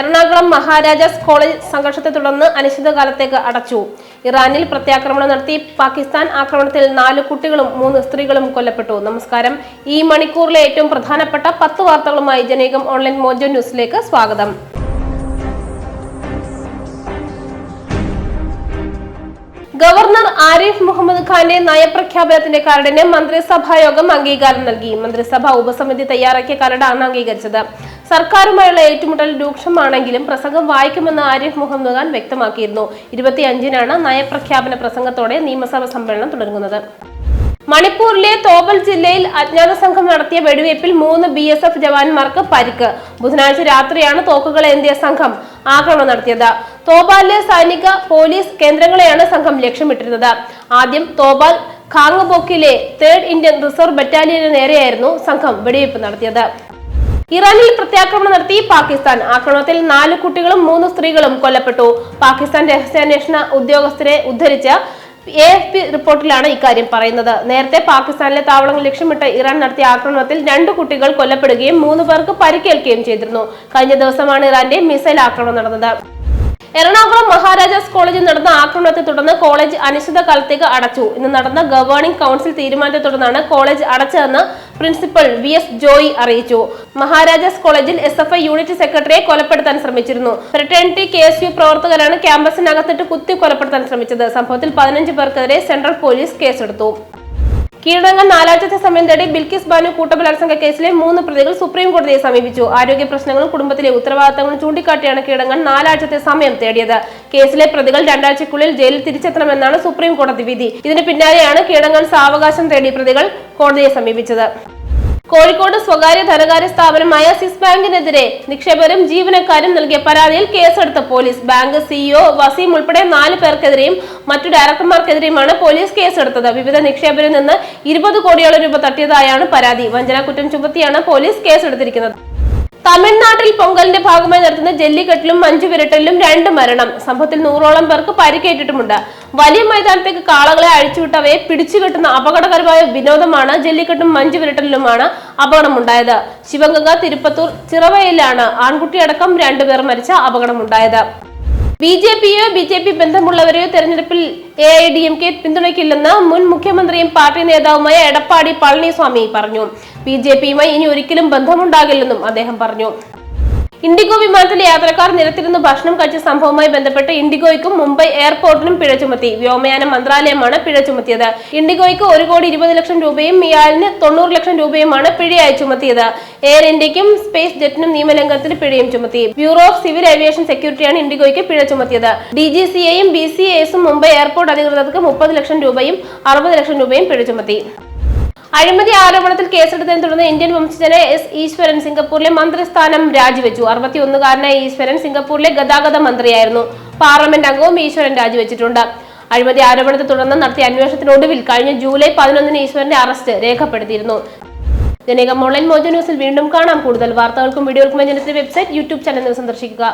Ernakulam Maharajas college സംഘർഷത്തെ തുടർന്ന് അനിശ്ചിതകാലത്തേക്ക് അടച്ചു. ഇറാനിൽ പ്രത്യാക്രമണം നടത്തി പാകിസ്ഥാൻ ആക്രമണത്തിൽ നാല് കുട്ടികളും മൂന്ന് സ്ത്രീകളും കൊല്ലപ്പെട്ടു. നമസ്കാരം. ഈ മണിക്കൂറിലെ ഏറ്റവും പ്രധാനപ്പെട്ട പത്ത് വാർത്തകളുമായി ജനീകം ഓൺലൈൻ മോജോ ന്യൂസിലേക്ക് സ്വാഗതം. ഗവർണർ ആരിഫ് മുഹമ്മദ് ഖാന്റെ നയപ്രഖ്യാപനത്തിന്റെ കരടിന് മന്ത്രിസഭാ യോഗം അംഗീകാരം നൽകി. മന്ത്രിസഭാ ഉപസമിതി തയ്യാറാക്കിയ കരടാണ് അംഗീകരിച്ചത്. സർക്കാരുമായുള്ള ഏറ്റുമുട്ടൽ രൂക്ഷമാണെങ്കിലും പ്രസംഗം വായിക്കുമെന്ന് ആരിഫ് മുഹമ്മദ് ഖാൻ വ്യക്തമാക്കിയിരുന്നു. ഇരുപത്തിയഞ്ചിനാണ് നയപ്രഖ്യാപന പ്രസംഗത്തോടെ നിയമസഭാ സമ്മേളനം തുടങ്ങുന്നത്. മണിപ്പൂരിലെ തോബൽ ജില്ലയിൽ അജ്ഞാത സംഘം നടത്തിയ വെടിവയ്പിൽ മൂന്ന് ബി എസ് എഫ് ജവാന്മാർക്ക് പരിക്ക്. ബുധനാഴ്ച രാത്രിയാണ് തോക്കുകൾ ഏന്തിയ സംഘം ആക്രമണം നടത്തിയത്. തോബാലിലെ സൈനിക പോലീസ് കേന്ദ്രങ്ങളെയാണ് സംഘം ലക്ഷ്യമിട്ടിരുന്നത്. ആദ്യം തോബാൽ ഖാങ്ങബോക്കിലെ തേർഡ് ഇന്ത്യൻ റിസർവ് ബറ്റാലിയന് നേരെയായിരുന്നു സംഘം വെടിവയ്പ് നടത്തിയത്. ഇറാനിൽ പ്രത്യാക്രമണം നടത്തി പാകിസ്ഥാൻ. ആക്രമണത്തിൽ നാല് കുട്ടികളും മൂന്ന് സ്ത്രീകളും കൊല്ലപ്പെട്ടു. പാകിസ്ഥാൻ രഹസ്യാന്വേഷണ ഉദ്യോഗസ്ഥരെ ഉദ്ധരിച്ച എ എഫ് പി റിപ്പോർട്ടിലാണ് ഇക്കാര്യം പറയുന്നത്. നേരത്തെ പാകിസ്ഥാനിലെ താവളങ്ങൾ ലക്ഷ്യമിട്ട് ഇറാൻ നടത്തിയ ആക്രമണത്തിൽ രണ്ട് കുട്ടികൾ കൊല്ലപ്പെടുകയും മൂന്ന് പേർക്ക് പരിക്കേൽക്കുകയും ചെയ്തിരുന്നു. കഴിഞ്ഞ ദിവസമാണ് ഇറാന്റെ മിസൈൽ ആക്രമണം നടന്നത്. എറണാകുളം മഹാരാജാസ് കോളേജിൽ നടന്ന ആക്രമണത്തെ തുടർന്ന് കോളേജ് അനിശ്ചിതകാലത്തേക്ക് അടച്ചു. ഇന്ന് നടന്ന ഗവേണിംഗ് കൗൺസിൽ തീരുമാനത്തെ തുടർന്നാണ് കോളേജ് അടച്ചതെന്ന് പ്രിൻസിപ്പൽ വി എസ് ജോയി അറിയിച്ചു. മഹാരാജാസ് കോളേജിൽ എസ് എഫ് ഐ യൂണിറ്റ് സെക്രട്ടറിയെ കൊലപ്പെടുത്താൻ ശ്രമിച്ചിരുന്നു. ഫ്രട്ടേണിറ്റി കെ എസ് യു പ്രവർത്തകരാണ് ക്യാമ്പസിനകത്തിട്ട് കുത്തി കൊലപ്പെടുത്താൻ ശ്രമിച്ചത്. സംഭവത്തിൽ പതിനഞ്ച് പേർക്കെതിരെ സെൻട്രൽ പോലീസ് കേസെടുത്തു. കീഴടങ്ങാൻ നാലാഴ്ചത്തെ സമയം തേടി ബിൽക്കിസ് ബാനു കൂട്ടബലാത്സംഗ കേസിലെ മൂന്ന് പ്രതികൾ സുപ്രീം കോടതിയെ സമീപിച്ചു. ആരോഗ്യ പ്രശ്നങ്ങളും കുടുംബത്തിലെ ഉത്തരവാദിത്തങ്ങളും ചൂണ്ടിക്കാട്ടിയാണ് കീഴടങ്ങാൻ നാലാഴ്ചത്തെ സമയം തേടിയത്. കേസിലെ പ്രതികൾ രണ്ടാഴ്ചക്കുള്ളിൽ ജയിലിൽ തിരിച്ചെത്തണമെന്നാണ് സുപ്രീം കോടതി വിധി. ഇതിന് പിന്നാലെയാണ് കീഴടങ്ങാൻ സാവകാശം തേടി പ്രതികൾ കോടതിയെ സമീപിച്ചത്. കോഴിക്കോട് സ്വകാര്യ ധനകാര്യ സ്ഥാപനമായ സിസ് ബാങ്കിനെതിരെ നിക്ഷേപരും ജീവനക്കാരും നൽകിയ പരാതിയിൽ കേസെടുത്ത പോലീസ്. ബാങ്ക് സിഇഒ വസീം ഉൾപ്പെടെ നാല് പേർക്കെതിരെയും മറ്റു ഡയറക്ടർമാർക്കെതിരെയുമാണ് പോലീസ് കേസെടുത്തത്. വിവിധ നിക്ഷേപരിൽ നിന്ന് ഇരുപത് കോടിയോളം രൂപ തട്ടിയതായാണ് പരാതി. വഞ്ചന കുറ്റം ചുമത്തിയാണ് പോലീസ് കേസെടുത്തിരിക്കുന്നത്. തമിഴ്നാട്ടിൽ പൊങ്കലിന്റെ ഭാഗമായി നടത്തുന്ന ജല്ലിക്കെട്ടിലും മഞ്ചു വിരട്ടലിലും രണ്ട് മരണം. സംഭവത്തിൽ നൂറോളം പേർക്ക് പരിക്കേറ്റിട്ടുമുണ്ട്. വലിയ മൈതാനത്തേക്ക് കാളകളെ അഴിച്ചുവിട്ടവയെ പിടിച്ചുകെട്ടുന്ന അപകടകരമായ വിനോദമാണ് ജല്ലിക്കെട്ടും മഞ്ചു വിരട്ടലിലുമാണ് അപകടമുണ്ടായത്. ശിവഗംഗ തിരുപ്പത്തൂർ ചിറവയിലാണ് ആൺകുട്ടിയടക്കം രണ്ടുപേർ മരിച്ച അപകടമുണ്ടായത്. ബി ജെ പിയോ ബി ജെ പി ബന്ധമുള്ളവരെയോ തെരഞ്ഞെടുപ്പിൽ A I D M K പിന്തുണയ്ക്കില്ലെന്ന് മുൻ മുഖ്യമന്ത്രിയും പാർട്ടി നേതാവുമായ എടപ്പാടി പളനിസ്വാമി പറഞ്ഞു. ബി ജെ പിയുമായി ഇനി ഒരിക്കലും ബന്ധമുണ്ടാകില്ലെന്നും അദ്ദേഹം പറഞ്ഞു. ഇൻഡിഗോ വിമാനത്തിലെ യാത്രക്കാർ നിരത്തിരുന്ന് ഭക്ഷണം കഴിച്ച സംഭവവുമായി ബന്ധപ്പെട്ട് ഇൻഡിഗോയ്ക്കും മുംബൈ എയർപോർട്ടിനും പിഴ ചുമത്തി. വ്യോമയാന മന്ത്രാലയമാണ് പിഴ ചുമത്തിയത്. ഇൻഡിഗോയ്ക്ക് ഒരു കോടി ഇരുപത് ലക്ഷം രൂപയും മിയാലിന് തൊണ്ണൂറ് ലക്ഷം രൂപയുമാണ് പിഴയായി ചുമത്തിയത്. എയർ ഇന്ത്യക്കും സ്പേസ് ജെറ്റിനും നിയമലംഘനത്തിന് പിഴയും ചുമത്തി. ബ്യൂറോ ഓഫ് സിവിൽ ഏവിയേഷൻ സെക്യൂരിറ്റിയാണ് ഇൻഡിഗോയ്ക്ക് പിഴ ചുമത്തിയത്. ഡി ജി സി എയും ബി സി എസും മുംബൈ എയർപോർട്ട് അധികൃതർക്ക് മുപ്പത് ലക്ഷം രൂപയും അറുപത് ലക്ഷം രൂപയും പിഴ ചുമത്തി. അഴിമതി ആരോപണത്തിൽ കേസെടുത്തതിനെ തുടർന്ന് ഇന്ത്യൻ വംശജന എസ് ഈശ്വരൻ സിംഗപ്പൂരിലെ മന്ത്രിസ്ഥാനം രാജിവെച്ചു. അറുപത്തിയൊന്നുകാരനായ ഈശ്വരൻ സിംഗപ്പൂരിലെ ഗതാഗത മന്ത്രിയായിരുന്നു. പാർലമെന്റ് അംഗവും ഈശ്വരൻ രാജിവെച്ചിട്ടുണ്ട്. അഴിമതി ആരോപണത്തെ തുടർന്ന് നടത്തിയ അന്വേഷണത്തിനൊടുവിൽ കഴിഞ്ഞ ജൂലൈ പതിനൊന്നിന് ഈശ്വരന്റെ അറസ്റ്റ് രേഖപ്പെടുത്തിയിരുന്നു. ജനകം ഓൺലൈൻ മോജോ ന്യൂസിൽ വീണ്ടും കാണാം. കൂടുതൽ വാർത്തകൾക്കും വീഡിയോകൾക്കും ജനത്തിന്റെ വെബ്സൈറ്റ് യൂട്യൂബ് ചാനൽ സന്ദർശിക്കുക.